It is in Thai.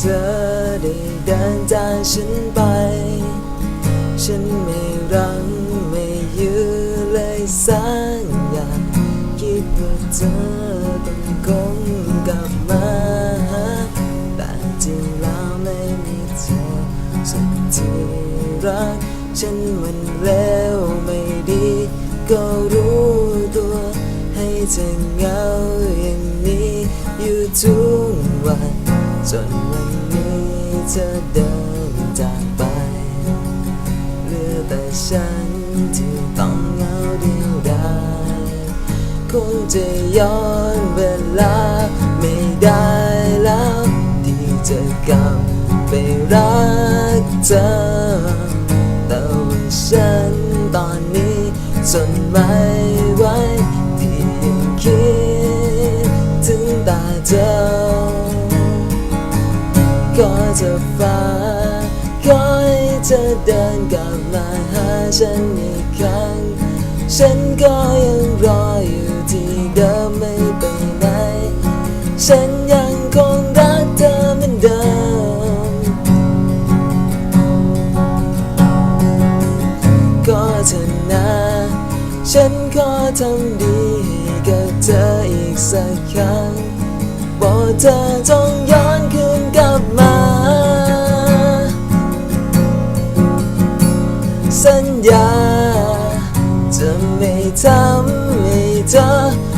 เธอได้เดินจากฉันไป ฉันไม่รังไม่ยื้อเลยสักอย่างคิดว่าเธอต้องคงกลับมาแต่จริงแล้วไม่มีเธอสักทีรัก ฉันมันแล้วไม่ดี ก็รู้ตัวให้เธอเหงาอย่างนี้อยู่ทุกวัน จนวันนี้เธอเดินจากไป เหลือแต่ฉันที่ต้องเหงาเดียวดายคงจะย้อนเวลาไม่ได้แล้ว ที่จะกลับไปรักเธอ แต่ว่าฉันตอนนี้ทนไม่ไหวที่ยังคิดถึงตาเธอ ก็จะฟ้าขอให้เธอเดินกลับมาหาฉันอีกครั้ง ฉันก็ยังรออยู่ที่เดิมไม่ไปไหน ฉันยังคงรักเธอเหมือนเดิม ก็เธอนะ ฉันขอทำดีให้กับเธออีกสักครั้งบอกเธอจง สัญญา จะไม่ทำให้เธอ